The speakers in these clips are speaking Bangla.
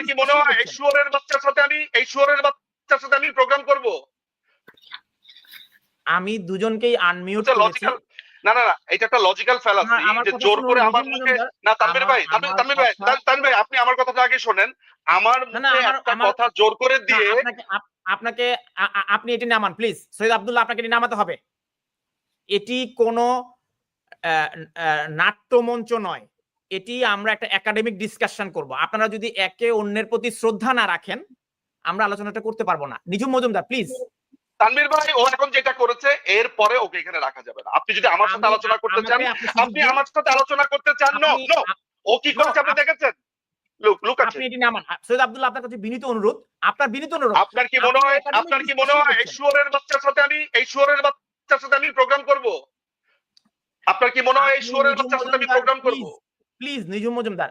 কি মনে হয়? এই শুয়োরের বাচ্চার সাথে আমি এই শুয়োরের বাচ্চার সাথে আমি প্রোগ্রাম করব? আমি দুজনকেই আনমিউট করেছি। না না না এটা একটা লজিক্যাল ফ্যালাসি যে জোর করে আমার মুখে না তানভীর ভাই তানভীর ভাই তানভীর ভাই আপনি আমার কথাটা আগে শোনেন। আমার মুখে একটা কথা জোর করে দিয়ে আপনাকে আপনি এটি নামান প্লিজ সৈয়দ আব্দুল্লাহ আপনাকে এটি নামাতে হবে। এটি কোনো নাট্যমঞ্চ নয়। এটি আমরা একটা একাডেমিক ডিসকাশন করব। আপনারা যদি একে অন্যের প্রতি শ্রদ্ধা না রাখেন আমরা আলোচনাটা করতে পারব না। নিজুম মজুমদার প্লিজ তানভীর ভাই ও এখন যেটা করেছে এর পরে ওকে এখানে রাখা যাবে না। আপনি যদি আমার সাথে আলোচনা করতে চান আপনি আমার সাথে আলোচনা করতে চান নো নো ও কি করেছে আপনি দেখেছেন? লুক লুক আপনি এটি নামান সৈয়দ আব্দুল্লাহ আপনার কাছে বিনীত অনুরোধ। আপনার বিনীত অনুরোধ। আপনার কি মনে হয় আপনার কি মনে হয় এই। শুয়োরের বাচ্চার সাথে আমি এই শুয়োরের বাচ্চার সাথে আমি প্রোগ্রাম করব? আপনার কি মনে হয় এই শুয়োরের বাচ্চার সাথে আমি প্রোগ্রাম করব? Please Nijhum Majumdar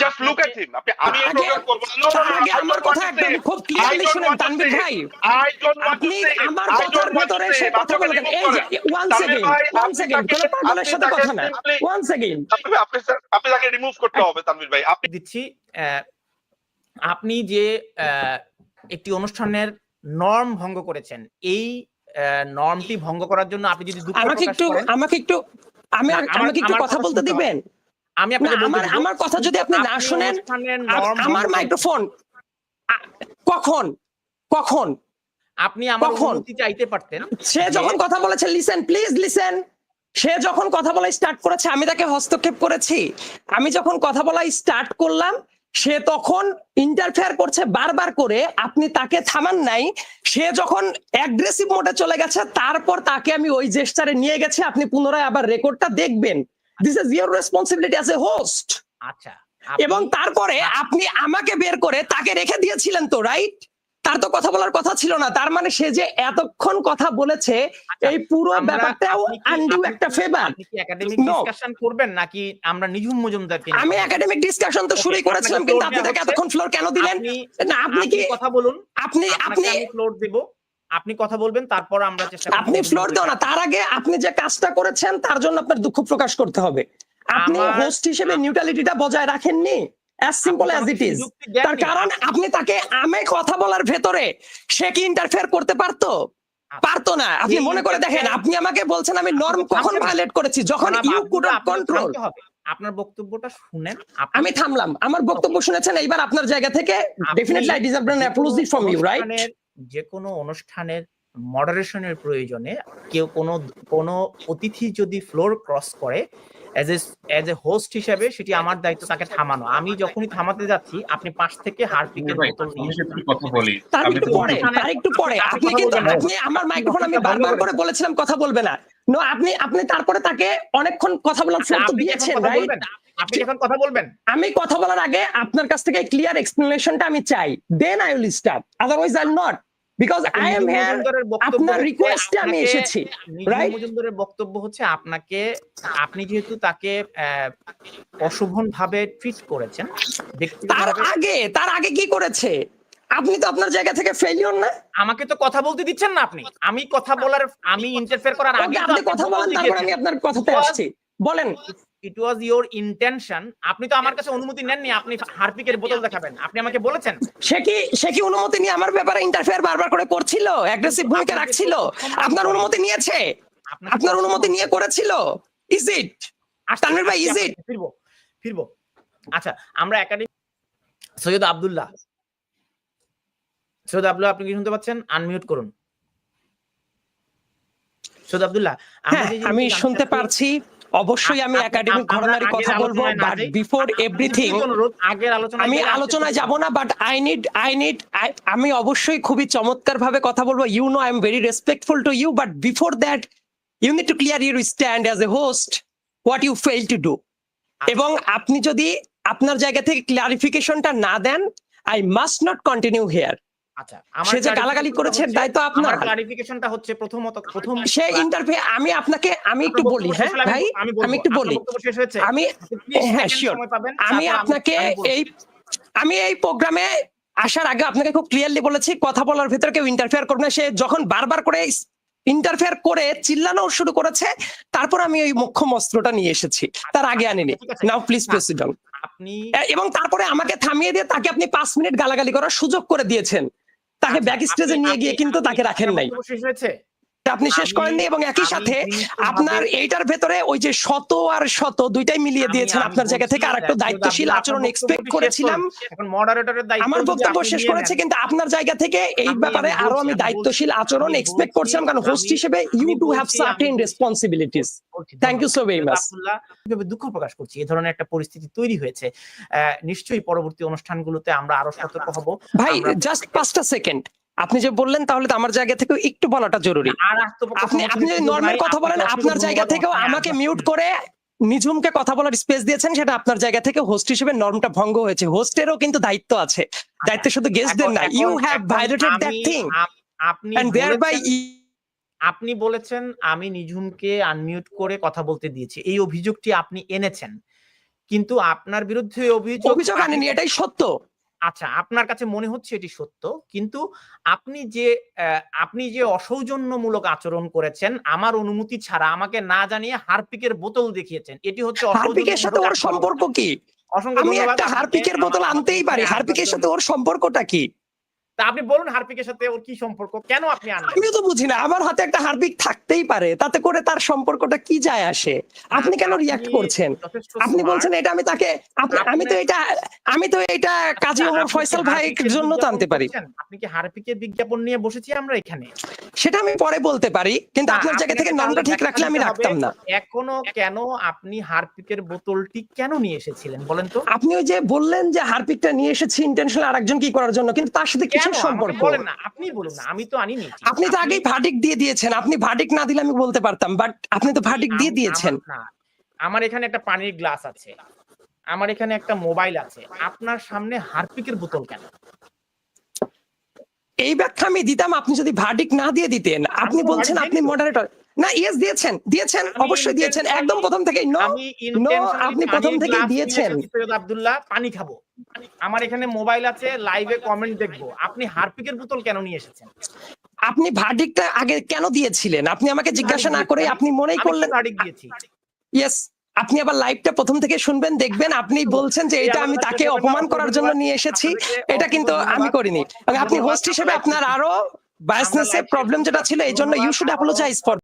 just look at him আপনি আমি এই প্রোগ্রাম করব না No, no, no, আগে আমার কথা একদম খুব ক্লিয়ারলি শুনেন তানভীর ভাই। It. I don't want to আপনি আমার কথার don't want to ভেতরে say সে কথা আপনাকে এই যে ওয়ান সেকেন্ড ওয়ান সেকেন্ড কোন পাগলের সাথে কথা না ওয়ান সেকেন্ড আপনি আপনি তাকে রিমুভ করতে হবে তানভীর ভাই। আপনি দিচ্ছি আহ, আপনি যে আহ, একটি অনুষ্ঠানের নর্ম ভঙ্গ করেছেন এই নর্মটি ভঙ্গ করার জন্য আপনি যদি আমাকে একটু আমাকে একটু আমি আমাকে একটু কথা বলতে দিবেন? আমি আপনাকে আমার আমার কথা যদি আপনি না শুনেন আমার মাইক্রোফোন কখন? কখন? আপনি আমার অনুমতি চাইতে পারতেন। সে যখন কথা বলেছে লিসেন প্লিজ লিসেন সে যখন কথা বলা স্টার্ট করেছে আমি তাকে হস্তক্ষেপ করেছি। আমি যখন কথা বলা স্টার্ট করলাম সে তখন ইন্টারফেয়ার করছে বারবার করে আপনি তাকে থামান নাই। সে যখন অ্যাগ্রেসিভ মোডে চলে গেছে তারপর তাকে আমি ওই জেস্টারে নিয়ে গেছি আপনি পুনরায় আবার রেকর্ডটা দেখবেন। This is your responsibility as a host আচ্ছা এবং তারপরে আপনি আমাকে বের করে তাকে রেখে দিয়েছিলেন তো রাইট তার তো কথা বলার কথা ছিল না। তার মানে সে যে এতক্ষণ কথা বলেছে আচ্ছা, এই পুরো ব্যাপারটাও আন্ডু একটা ফেভার একাডেমিক ডিসকাশন করবেন নাকি আমরা নিজুম মজুমদারকে আমি একাডেমিক ডিসকাশন তো শুরুই করেছিলাম কিন্তু আপনি তাকে এতক্ষণ ফ্লোর কেন দিলেন? না আপনি কি কথা বলুন। আপনি আপনি ফ্লোর দেব। আপনি কথা বলবেন তারপর আমরা চেষ্টা আপনি ফ্লোর দাও না তার আগে আপনি যে কাজটা করেছেন তার জন্য আপনার দুঃখ প্রকাশ করতে হবে। আপনি হোস্ট হিসেবে নিউট্রালিটিটা বজায় রাখেননি। As simple as it is তার কারণ আপনি তাকে আমি কথা বলার ভেতরে সে কি ইন্টারফেয়ার করতে পারতো? পারতো না। আপনি মনে করে দেখেন আপনি আমাকে বলছেন আমি নর্ম কখন ভায়োলেট করেছি যখন ইউ কুড কন্ট্রোল আপনার বক্তব্যটা শুনেন আমি থামলাম। আমার বক্তব্য শুনেছেন এইবার আপনার জায়গা থেকে ডেফিনেটলি আই ডিজার্ভ অ্যান যে ফ্রম ইউ রাইট যে কোনো অনুষ্ঠানের মডারেশনের প্রয়োজনে কেউ কোনো কোনো অতিথি যদি ফ্লোর ক্রস করে as a as a host হিসেবে সেটি আমার দায়িত্ব তাকে থামানো। আমি যখনই থামাতে যাচ্ছি আপনি পাশ থেকে হারপিকের বোতল নিয়ে কথা বলি। তার একটু পরে তার একটু পরে। আপনি কিন্তু আপনি আমার মাইক্রোফোন আমি বারবার করে বলেছিলাম কথা বলবে না। নো আপনি আপনি তারপরে তাকে অনেকক্ষণ কথা বলার এখন দিয়েছেন রাইট? আপনি কি এখন কথা বলবেন। আমি কথা বলার আগে আপনার কাছ থেকে ক্লিয়ার এক্সপ্লেনেশনটা আমি চাই। Then I will start otherwise I not because I am here আপনার রিকোয়েস্টে আমি এসেছি right? মজুমদারের বক্তব্য হচ্ছে আপনাকে আপনি যেহেতু তাকে অশোভন ভাবে ট্রিট করেছেন তার আগে তার আগে কি করেছে? আপনি তো আপনার জায়গা থেকে ফেলিওর না? আমাকে তো কথা বলতে দিচ্ছেন না আপনি। আমি কথা বলার আমি ইন্টারফেয়ার করার আগে আপনি কথা বলেন তারপর আমি আপনার কথাতে আসছি। বলেন। ইট ওয়াজ ইওর ইন্টেনশন আপনি তো আমার কাছে অনুমতি নেননি আপনি হারপিকের বোতল দেখাবেন। আপনি আমাকে বলেছেন। সে কি সে কি অনুমতি নিয়ে আমার ব্যাপারে ইন্টারফেয়ার বারবার করে করছিল? অ্যাগ্রেসিভ ভূমিকা রাখছিল? আপনার অনুমতি নিয়েছে? আপনার অনুমতি নিয়ে করেছিল? ইজ ইট তানভীর ভাই, it? আপনাকে, ফিরবো ফিরবো। আচ্ছা আমরা একাডেমি সৈয়দ আব্দুল্লাহ। সৈয়দ আব্দুল্লাহ আপনি কি শুনতে পাচ্ছেন? আনমিউট করুন। সৈয়দ আব্দুল্লাহ হ্যাঁ আমি শুনতে পারছি। অবশ্যই আমি একাডেমিক ঘটনারই কথা বলব বাট বিফোর এভরিথিং আমি আলোচনায় যাব না but I need I need আমি অবশ্যই খুবই চমৎকার ভাবে কথা বলব। You know I am very respectful to you but before that you need to clear your stand as a host what you fail to do এবং আপনি যদি আপনার জায়গা থেকে ক্লারিফিকেশনটা না then I must not continue here আচ্ছা সে যে গালাগালি করেছে দায়িত্ব আপনার। ক্লারিফিকেশনটা হচ্ছে প্রথমত প্রথম সে ইন্টারভিউ আমি আপনাকে আমি একটু বলি হ্যাঁ ভাই আমি একটু বলি। আমি হ্যাঁ, আমি আপনাকে এই আমি এই প্রোগ্রামে আসার আগে আপনাকে খুব ক্লিয়ারলি বলেছি কথা বলার ভেতরে কেউ ইন্টারফেয়ার করবে না। সে যখন বারবার করে ইন্টারফেয়ার করে চিল্লানো শুরু করেছে তারপর আমি ওই মোক্ষম অস্ত্রটা নিয়ে এসেছি। তার আগে আনিনি। নাও প্লিজ। প্রেসিডেন্ট আপনি এবং তারপরে আমাকে থামিয়ে দিয়ে তাকে আপনি পাঁচ মিনিট গালাগালি করার সুযোগ করে দিয়েছেন। তাকে ব্যাক স্টেজে নিয়ে গিয়ে কিন্তু তাকে রাখেন নাই। হয়েছে? আপনি শেষ করেননি এবং একই সাথে আপনার এইটার ভেতরে ওই যে শত আর শত দুইটাই মিলিয়ে দিয়েছেন আপনার জায়গা থেকে আর একটু দায়িত্বশীল আচরণ এক্সপেক্ট করেছিলাম। আমার বক্তব্য শেষ করেছে কিন্তু আপনার জায়গা থেকে এই ব্যাপারে আরও আমি দায়িত্বশীল আচরণ এক্সপেক্ট করছিলাম কারণ হোস্ট হিসেবে you do have certain responsibilities thank you so very much দুঃখ প্রকাশ করছি এই ধরনের একটা পরিস্থিতি তৈরি হয়েছে। নিশ্চয়ই পরবর্তী অনুষ্ঠানগুলোতে আমরা আরও সতর্ক হব। ভাই জাস্ট পাঁচটা সেকেন্ড আপনি যে বললেন তাহলে তো আমার জায়গা থেকে একটু বলাটা জরুরি। আপনি আপনি যদি নর্মাল কথা বলেন আপনার জায়গা। থেকেও হ্যাঁ, আমাকে মিউট করে নিঝুমকে কথা বলার স্পেস দিয়েছেন সেটা আপনার জায়গা থেকে হোস্ট হিসেবে নর্মটা ভঙ্গ হয়েছে। হোস্টেরও কিন্তু দায়িত্ব আছে। দায়িত্ব শুধু গেস্টদের না you have violated that thing আপনি এন্ড আপনি বলেছেন আমি নিঝুমকে আনমিউট করে কথা বলতে দিয়েছি। এই অভিযোগটি আপনি এনেছেন। কিন্তু আপনার বিরুদ্ধে অভিযোগ অভিযোগ আনেনি এটাই সত্য। আচ্ছা আপনার কাছে মনে হচ্ছে এটি সত্য? কিন্তু আপনি যে আপনি যে অসৌজন্যমূলক আচরণ করেছেন আমার অনুমতি ছাড়া আমাকে না জানিয়ে হারপিকের বোতল দেখিয়েছেন এটি হচ্ছে হারপিকের সাথে ওর সম্পর্ক কি? আমি একটা হারপিকের বোতল আনতেই পারি। হারপিকের সাথে ওর সম্পর্কটা কি? তা আপনি বলুন হারপিকের সাথে ওর কি সম্পর্ক কেন আপনি আনলেন? আমিও তো বুঝি না আমার হাতে একটা হারপিক থাকতেই পারে তাতে করে তার সম্পর্কটা কি যায় আসে? আপনি কেন রিয়াক্ট করছেন? আপনি বলছেন এটা আমি তাকে আমি তো এটা আমি তো এটা কাজী আচ্ছা, ওমর ফয়সাল ভাইয়ের জন্য তো আনতে পারি। আপনি কি হারপিকের বিজ্ঞাপন নিয়ে বসেছি আমরা এখানে? সেটা আমি পরে বলতে পারি কিন্তু আপনার জায়গা থেকে নমটা ঠিক রাখলে আমি রাখতাম না। এখনও কেন আপনি হারপিকের বোতলটি কেন নিয়ে এসেছিলেন বলেন তো? আপনি ওই যে বললেন যে হারপিকটা নিয়ে এসেছি ইন্টেনশনাল আরেকজন কি করার জন্য কিন্তু তার সাথে কেন সম্পর্ক বলেন না আপনি বলুন না আমি তো আনিনি। আপনি তো আগেই ভার্ডিক দিয়ে দিয়েছেন আপনি ভার্ডিক না দিলে আমি বলতে পারতাম বাট আপনি তো ভার্ডিক দিয়ে দিয়েছেন। আমার- এখানে একটা পানির গ্লাস আছে আমার এখানে একটা মোবাইল আছে আপনার সামনে হারপিকের বোতল কেন? এই ব্যাখ্যা আমি দিতাম আপনি যদি ভার্ডিক না দিয়ে দিতেন আপনি বলছেন আপনি মডারেটর না ইয়েস দিয়েছেন দিয়েছেন অবশ্যই দিয়েছেন একদম প্রথম থেকেই। নো intentionally আপনি প্রথম নিয়ে দিয়েছেন। সৈয়দ আব্দুল্লাহ পানি খাব। আমার এখানে মোবাইল আছে লাইভে কমেন্ট দেখব। আপনি হারপিকের বোতল কেন নিয়ে এসেছেন? আপনি ভার্ডিকটা আগে কেন দিয়েছিলেন? আপনি আমাকে জিজ্ঞাসা না করে আপনি মনেই করলেন কি verdict দিয়েছি? ইয়েস আপনি আবার লাইভটা প্রথম থেকে শুনবেন দেখবেন আপনি বলছেন যে এটা আমি তাকে অপমান করার জন্য নিয়ে এসেছি এটা কিন্তু আমি করিনি। আপনি হোস্ট হিসেবে আপনার আরও বায়াসনেস প্রবলেম যেটা ছিল এই জন্য ইউ শুড অ্যাপোলোজাইজ ফর